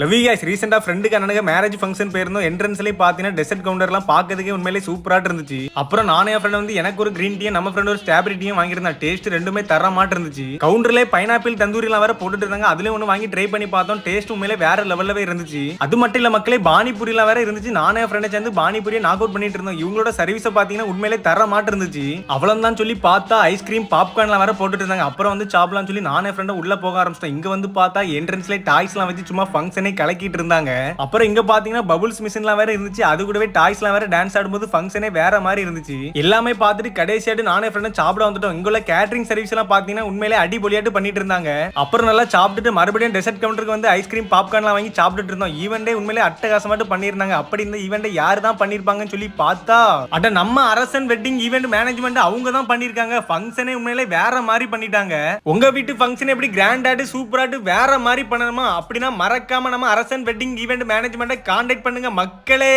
லவி case ரீசெண்டா ஃப்ரெண்டுக்கு அண்ணனுக்கு மேரேஜ் ஃபங்க்ஷன் போயிருந்தோம். என்ட்ரன்ஸ்லயே பாத்தீங்கன்னா டெசர்ட் கவுண்டர்லாம் பார்க்கறதுக்கே உண்மையிலே சூப்பராட்டு இருந்துச்சு. அப்புறம் நானே என் ஃப்ரெண்ட் வந்து எனக்கு ஒரு கிரீன் டீயும் நம்ம ஃப்ரெண்ட் ஒரு ஸ்ட்ராபெரி டீயும் வாங்கியிருந்தா டேஸ்ட் ரெண்டுமே தர மாட்டு இருந்துச்சு. கவுண்டர்லயே பைனாப்பிள் தந்தூரிலாம் வேற போட்டுட்டு இருந்தாங்க. அதுலயும் ஒன்று வாங்கி ட்ரை பண்ணி பார்த்தோம். டேஸ்ட் உண்மையிலே வேற லெவல்லவே இருந்துச்சு. அது மட்டும் இல்ல மக்களே பானிபூரிலாம் வேற இருந்துச்சு. நானே ஃப்ரெண்டை சேர்ந்து பானிபூரியை நாக் அவுட் பண்ணிட்டு இருந்தோம். இவங்களோட சர்வீஸை பாத்தீங்கன்னா உண்மையிலே தர மாட்டு இருந்துச்சு. அவ்வளவுதான் சொல்லி பார்த்தா ஐஸ்கிரீம் பாப்கார்ன்லாம் வேற போட்டுட்டு இருந்தாங்க. அப்புறம் வந்து சாப்பிடலாம் சொல்லி நானே ஃப்ரெண்ட் உள்ள போக ஆரம்பிச்சிட்டோம். இங்க வந்து பார்த்தா என்ட்ரன்ஸ்ல டாய்ஸ்லாம் வச்சு சும்மா ஃபங்க்ஷன் கலக்கிட்டு இருந்தாங்க. அப்புறம் இங்க பாத்தீங்கன்னா பபுள்ஸ் மிஷின்லாம் வேற இருந்துச்சு. அது கூடவே டாய்ஸ்லாம் வேற டான்ஸ் ஆடும்போது ஃபங்க்ஷனே வேற மாதிரி இருந்துச்சு. எல்லாமே பார்த்துட்டு கடைசியாட்டு நானே ஃப்ரெண்டும் சாப்பிட வந்துட்டோம். இங்குள்ள கேட்டரிங் சர்வீஸ் எல்லாம் பாத்தீங்கன்னா உண்மையிலே அடிபொலியாட்டு பண்ணிட்டு இருந்தாங்க. அப்புறம் நல்லா சாப்பிட்டுட்டு மறுபடியும் டெசர்ட் கவுண்டருக்கு வந்து ஐஸ்கிரீம் பாப்கார்ன்லாம் வாங்கி சாப்பிட்டுட்டு இருந்தோம். ஈவெண்டே உண்மையிலே அட்டகாசமாட்டு பண்ணியிருந்தாங்க. அப்படி இந்த ஈவெண்டை யாரு தான் பண்ணிருப்பாங்கன்னு சொல்லி பார்த்தா அட நம்ம அரசன் வெட்டிங் ஈவெண்ட் மேனேஜ்மெண்ட் அவங்க தான் பண்ணிருக்காங்க ஃபங்க்ஷனே உண்மையிலே வேற மாதிரி பண்ணிட்டாங்க. உங்க வீட்டு ஃபங்க்ஷன் எப்படி கிராண்டாட்டு சூப்பராட்டு வேற மாதிரி பண்ணணுமா? அப்படின்னா மறக்காம நம்ம அரசன் வெட்டிங் ஈவெண்ட் மேனேஜ்மெண்ட்டை கான்டாக்ட் பண்ணுங்க மக்களே.